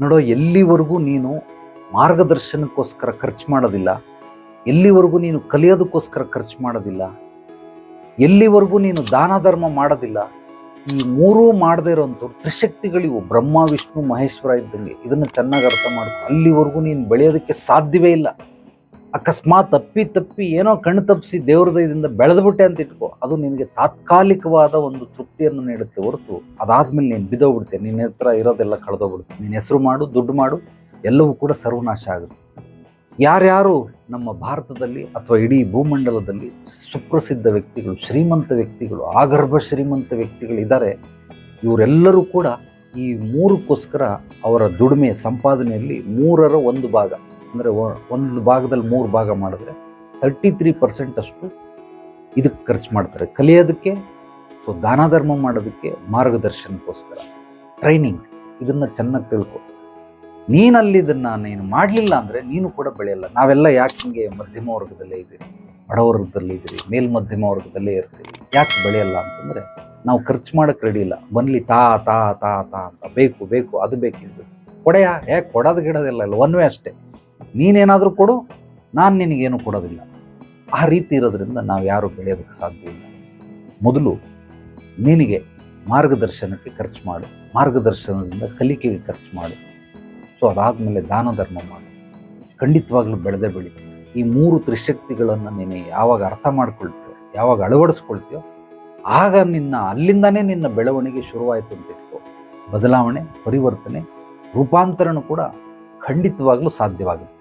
ನೋಡೋ, ಎಲ್ಲಿವರೆಗೂ ನೀನು ಮಾರ್ಗದರ್ಶನಕ್ಕೋಸ್ಕರ ಖರ್ಚು ಮಾಡೋದಿಲ್ಲ? ಎಲ್ಲಿವರೆಗೂ ನೀನು ಕಲಿಯೋದಕ್ಕೋಸ್ಕರ ಖರ್ಚು ಮಾಡೋದಿಲ್ಲ? ಎಲ್ಲಿವರೆಗೂ ನೀನು ದಾನ ಧರ್ಮ ಮಾಡೋದಿಲ್ಲ? ಈ ಮೂರೂ ಮಾಡದೇ ಇರೋಂಥವ್ರು ತ್ರಿಶಕ್ತಿಗಳಿವು, ಬ್ರಹ್ಮ, ವಿಷ್ಣು, ಮಹೇಶ್ವರ ಇದ್ದಂಗೆ. ಇದನ್ನು ಚೆನ್ನಾಗಿ ಅರ್ಥ ಮಾಡ್ಕೊ. ಅಲ್ಲಿವರೆಗೂ ನೀನು ಬೆಳೆಯೋದಕ್ಕೆ ಸಾಧ್ಯವೇ ಇಲ್ಲ. ಅಕಸ್ಮಾತ್ ತಪ್ಪಿ ತಪ್ಪಿ ಏನೋ ಕಣ್ಣು ತಪ್ಪಿಸಿ ದೇವ್ರ ದಯದಿಂದ ಬೆಳೆದ್ಬಿಟ್ಟೆ ಅಂತ ಇಟ್ಕೋ. ಅದು ನಿನಗೆ ತಾತ್ಕಾಲಿಕವಾದ ಒಂದು ತೃಪ್ತಿಯನ್ನು ನೀಡುತ್ತೆ ಹೊರತು ಅದಾದ್ಮೇಲೆ ನೀನು ಬಿದ್ದೋಗ್ಬಿಡ್ತೆ ನಿನ್ನ ಹತ್ರ ಇರೋದೆಲ್ಲ ಕಳೆದೋಗ್ಬಿಡುತ್ತೆ. ನಿನ್ನ ಹೆಸರು ಮಾಡು, ದುಡ್ಡು ಮಾಡು, ಎಲ್ಲವೂ ಕೂಡ ಸರ್ವನಾಶ ಆಗುತ್ತೆ. ಯಾರ್ಯಾರು ನಮ್ಮ ಭಾರತದಲ್ಲಿ ಅಥವಾ ಇಡೀ ಭೂಮಂಡಲದಲ್ಲಿ ಸುಪ್ರಸಿದ್ಧ ವ್ಯಕ್ತಿಗಳು, ಶ್ರೀಮಂತ ವ್ಯಕ್ತಿಗಳು, ಆಗರ್ಭ ಶ್ರೀಮಂತ ವ್ಯಕ್ತಿಗಳಿದ್ದಾರೆ ಇವರೆಲ್ಲರೂ ಕೂಡ ಈ ಮೂರಕ್ಕೋಸ್ಕರ ಅವರ ದುಡಿಮೆ, ಸಂಪಾದನೆಯಲ್ಲಿ ಮೂರರ ಒಂದು ಭಾಗ. ಅಂದರೆ ಒಂದು ಭಾಗದಲ್ಲಿ ಮೂರು ಭಾಗ ಮಾಡಿದ್ರೆ ತರ್ಟಿ ತ್ರೀ ಪರ್ಸೆಂಟ್ ಅಷ್ಟು ಇದಕ್ಕೆ ಖರ್ಚು ಮಾಡ್ತಾರೆ. ಕಲಿಯೋದಕ್ಕೆ ಸೊ ದಾನ ಧರ್ಮ ಮಾಡೋದಕ್ಕೆ ಮಾರ್ಗದರ್ಶನಕ್ಕೋಸ್ಕರ. ಟ್ರೈನಿಂಗ್ ಇದನ್ನು ಚೆನ್ನಾಗಿ ತಿಳ್ಕೊ. ನೀನಲ್ಲಿ ಇದನ್ನು ನೀನು ಮಾಡಲಿಲ್ಲ ಅಂದರೆ ನೀನು ಕೂಡ ಬೆಳೆಯಲ್ಲ. ನಾವೆಲ್ಲ ಯಾಕೆ ಹಿಂಗೆ ಮಧ್ಯಮ ವರ್ಗದಲ್ಲೇ ಇದ್ದೀರಿ? ಬಡವರ್ಗದಲ್ಲಿ ಇದ್ದೀರಿ, ಮೇಲ್ಮಧ್ಯಮ ವರ್ಗದಲ್ಲೇ ಇರ್ತೀವಿ ಯಾಕೆ ಬೆಳೆಯಲ್ಲ ಅಂತಂದರೆ ನಾವು ಖರ್ಚು ಮಾಡೋಕ್ಕೆ ರೆಡಿ ಇಲ್ಲ. ಬನ್ನಿ ತಾ ತಾ ತಾ ತಾ ಅಂತ. ಬೇಕು ಬೇಕು, ಅದು ಬೇಕಿದ್ದು ಕೊಡೆಯಾ? ಯಾಕೆ ಕೊಡೋದು ಗಿಡೋದಿಲ್ಲ ಇಲ್ಲ. ಒನ್ ವೇ ಅಷ್ಟೇ. ನೀನೇನಾದರೂ ಕೊಡು, ನಾನು ನಿನಗೇನು ಕೊಡೋದಿಲ್ಲ. ಆ ರೀತಿ ಇರೋದ್ರಿಂದ ನಾವು ಯಾರು ಬೆಳೆಯೋದಕ್ಕೆ ಸಾಧ್ಯ ಇಲ್ಲ. ಮೊದಲು ನಿನಗೆ ಮಾರ್ಗದರ್ಶನಕ್ಕೆ ಖರ್ಚು ಮಾಡು. ಮಾರ್ಗದರ್ಶನದಿಂದ ಕಲಿಕೆಗೆ ಖರ್ಚು ಮಾಡು. ಸೊ ಅದಾದಮೇಲೆ ದಾನ ಧರ್ಮ ಮಾಡು. ಖಂಡಿತವಾಗ್ಲೂ ಬೆಳೆದೇ ಬೆಳಿತೀವಿ ಈ ಮೂರು ತ್ರಿಶಕ್ತಿಗಳನ್ನು ನೀನು ಯಾವಾಗ ಅರ್ಥ ಮಾಡ್ಕೊಳ್ತೀಯೋ, ಯಾವಾಗ ಅಳವಡಿಸ್ಕೊಳ್ತೀಯೋ, ಆಗ ನಿನ್ನ, ಅಲ್ಲಿಂದನೇ ನಿನ್ನ ಬೆಳವಣಿಗೆ ಶುರುವಾಯಿತು ಅಂತ ಇಟ್ಕೋ. ಬದಲಾವಣೆ, ಪರಿವರ್ತನೆ, ರೂಪಾಂತರನೂ ಕೂಡ ಖಂಡಿತವಾಗ್ಲೂ ಸಾಧ್ಯವಾಗುತ್ತೆ.